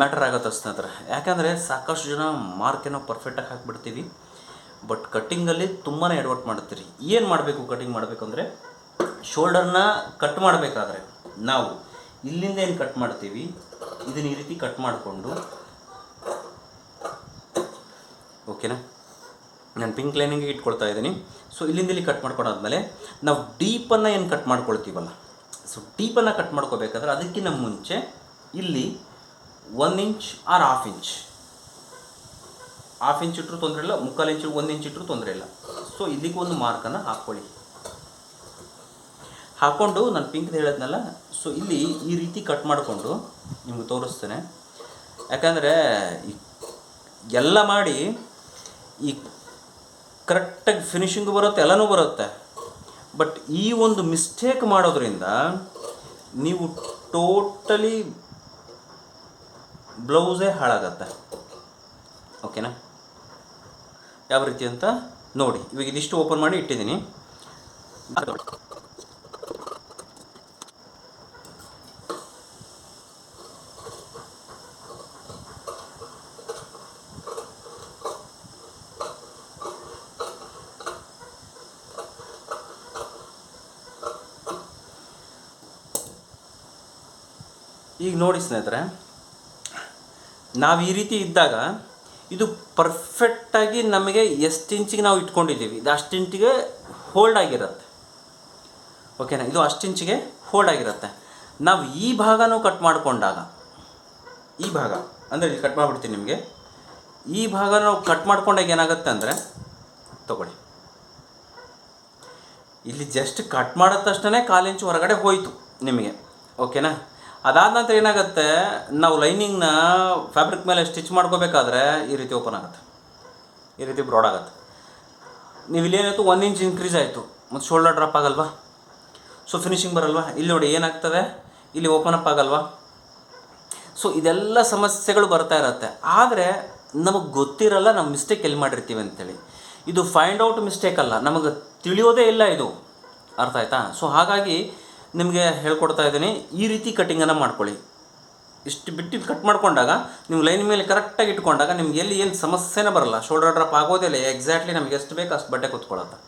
ಮ್ಯಾಟರ್ ಆಗುತ್ತೆ ಸ್ನೇಹಿತರೆ. ಯಾಕಂದರೆ ಸಾಕಷ್ಟು ಜನ ಮಾರ್ಕೇನೋ ಪರ್ಫೆಕ್ಟಾಗಿ ಹಾಕ್ಬಿಡ್ತೀವಿ. ಬಟ್ ಕಟ್ಟಿಂಗಲ್ಲಿ ತುಂಬಾ ಎಡ್ವರ್ಟ್ ಮಾಡ್ತೀರಿ ಏನು ಮಾಡಬೇಕು ಕಟ್ಟಿಂಗ್ ಮಾಡಬೇಕು ಅಂದರೆ ಶೋಲ್ಡರ್ನ ಕಟ್ ಮಾಡಬೇಕಾದ್ರೆ ನಾವು ಇಲ್ಲಿಂದ ಏನು ಕಟ್ ಮಾಡ್ತೀವಿ? ಇದನ್ನ ಈ ರೀತಿ ಕಟ್ ಮಾಡಿಕೊಂಡು ಓಕೆನಾ ನಾನು ಪಿಂಕ್ ಲೈನಿಂಗ್ ಇಟ್ಕೊಳ್ತಾ ಇದ್ದೀನಿ. ಸೊ ಇಲ್ಲಿಂದ ಇಲ್ಲಿ ಕಟ್ ಮಾಡ್ಕೊಂಡಾದ್ಮೇಲೆ ನಾವು ಡೀಪನ್ನು ಏನು ಕಟ್ ಮಾಡ್ಕೊಳ್ತೀವಲ್ಲ? ಸೊ ಡೀಪನ್ನು ಕಟ್ ಮಾಡ್ಕೋಬೇಕಾದ್ರೆ ಅದಕ್ಕಿಂತ ಮುಂಚೆ ಇಲ್ಲಿ one inch or half inch half inch ಇಟ್ಟರು ತೊಂದರೆ ಇಲ್ಲ, ಮುಕ್ಕಾಲು ಇಂಚು ಒಂದು ಇಂಚ್ ಇಟ್ಟರು ತೊಂದರೆ ಇಲ್ಲ. ಸೊ ಇಲ್ಲಿಗೆ ಒಂದು ಮಾರ್ಕನ್ನು ಹಾಕ್ಕೊಳ್ಳಿ. ಹಾಕ್ಕೊಂಡು ನಾನು ಪಿಂಕ್ದು ಹೇಳಿದ್ನಲ್ಲ ಸೊ ಇಲ್ಲಿ ಈ ರೀತಿ ಕಟ್ ಮಾಡಿಕೊಂಡು ನಿಮ್ಗೆ ತೋರಿಸ್ತೇನೆ. ಯಾಕಂದರೆ ಎಲ್ಲ ಮಾಡಿ ಈ ಕರೆಕ್ಟಾಗಿ ಫಿನಿಶಿಂಗು ಬರುತ್ತೆ, ಎಲ್ಲನೂ ಬರುತ್ತೆ. ಬಟ್ ಈ ಒಂದು ಮಿಸ್ಟೇಕ್ ಮಾಡೋದ್ರಿಂದ ನೀವು ಟೋಟಲಿ ಬ್ಲೌಸೇ ಹಾಳಾಗತ್ತೆ. ಓಕೆನಾ? ಯಾವ ರೀತಿ ಅಂತ ನೋಡಿ. ಇವಾಗ ಇದಿಷ್ಟು ಓಪನ್ ಮಾಡಿ ಇಟ್ಟಿದ್ದೀನಿ. ಈಗ ನೋಡಿ ಸ್ನೇಹಿತರೆ, ನಾವು ಈ ರೀತಿ ಇದ್ದಾಗ ಇದು ಪರ್ಫೆಕ್ಟಾಗಿ ನಮಗೆ ಎಷ್ಟು ಇಂಚಿಗೆ ನಾವು ಇಟ್ಕೊಂಡಿದ್ದೀವಿ, ಇದು ಅಷ್ಟು ಇಂಚಿಗೆ ಹೋಲ್ಡ್ ಆಗಿರುತ್ತೆ. ಓಕೆನಾ ಇದು ಅಷ್ಟು ಇಂಚಿಗೆ ಹೋಲ್ಡ್ ಆಗಿರುತ್ತೆ. ನಾವು ಈ ಭಾಗನೂ ಕಟ್ ಮಾಡಿಕೊಂಡಾಗ, ಈ ಭಾಗ, ಅಂದರೆ ಇಲ್ಲಿ ಕಟ್ ಮಾಡಿಬಿಡ್ತೀನಿ ನಿಮಗೆ, ಈ ಭಾಗ ನಾವು ಕಟ್ ಮಾಡ್ಕೊಂಡಾಗ ಏನಾಗುತ್ತೆ ಅಂದರೆ, ತಗೊಳ್ಳಿ. ಇಲ್ಲಿ ಜಸ್ಟ್ ಕಟ್ ಮಾಡಿದ ತಕ್ಷಣ ಕಾಲು ಇಂಚು ಹೊರಗಡೆ ಹೋಯಿತು ನಿಮಗೆ. ಓಕೆನಾ ಅದಾದ ನಂತರ ಏನಾಗುತ್ತೆ, ನಾವು ಲೈನಿಂಗ್ನ ಫ್ಯಾಬ್ರಿಕ್ ಮೇಲೆ ಸ್ಟಿಚ್ ಮಾಡ್ಕೋಬೇಕಾದ್ರೆ ಈ ರೀತಿ ಓಪನ್ ಆಗುತ್ತೆ. ಈ ರೀತಿ ಬ್ರಾಡ್ ಆಗುತ್ತೆ. ನೀವು ಇಲ್ಲೇನಾಯಿತು ಒಂದು ಇಂಚ್ ಇನ್ಕ್ರೀಸ್ ಆಯಿತು. ಮತ್ತು ಶೋಲ್ಡರ್ ಡ್ರಾಪ್ ಆಗಲ್ವಾ? ಸೊ ಫಿನಿಶಿಂಗ್ ಬರಲ್ವಾ? ಇಲ್ಲಿ ನೋಡಿ ಏನಾಗ್ತದೆ? ಇಲ್ಲಿ ಓಪನ್ ಅಪ್ ಆಗಲ್ವಾ? ಸೊ ಇದೆಲ್ಲ ಸಮಸ್ಯೆಗಳು ಬರ್ತಾ ಇರುತ್ತೆ. ಆದರೆ, ನಮಗೆ ಗೊತ್ತಿರಲ್ಲ ನಮ್ಮ ಮಿಸ್ಟೇಕ್ ಎಲ್ಲಿ ಮಾಡಿರ್ತೀವಿ ಅಂತೇಳಿ. ಇದು ಫೈಂಡ್ ಔಟ್ ಮಿಸ್ಟೇಕ್ ಅಲ್ಲ. ನಮಗೆ ತಿಳಿಯೋದೇ ಇಲ್ಲ ಇದು. ಅರ್ಥ ಆಯ್ತಾ? ಸೊ ಹಾಗಾಗಿ ನಿಮಗೆ ಹೇಳ್ಕೊಡ್ತಾ ಇದ್ದೀನಿ, ಈ ರೀತಿ ಕಟ್ಟಿಂಗನ್ನು ಮಾಡ್ಕೊಳ್ಳಿ. ಇಷ್ಟು ಬಿಟ್ಟು ಕಟ್ ಮಾಡ್ಕೊಂಡಾಗ ನೀವು ಲೈನ್ ಮೇಲೆ ಕರೆಕ್ಟಾಗಿ ಇಟ್ಕೊಂಡಾಗ ನಿಮ್ಗೆ ಎಲ್ಲಿ ಏನು ಸಮಸ್ಯೆನೇ ಬರಲ್ಲ. ಶೋಲ್ಡರ್ ಡ್ರಾಪ್ ಆಗೋದಿಲ್ಲ ಎಕ್ಸಾಕ್ಟ್ಲಿ ನಮಗೆ ಎಷ್ಟು ಬೇಕು ಅಷ್ಟು ಬಟ್ಟೆ ಕೂತ್ಕೊಳ್ಳುತ್ತೆ.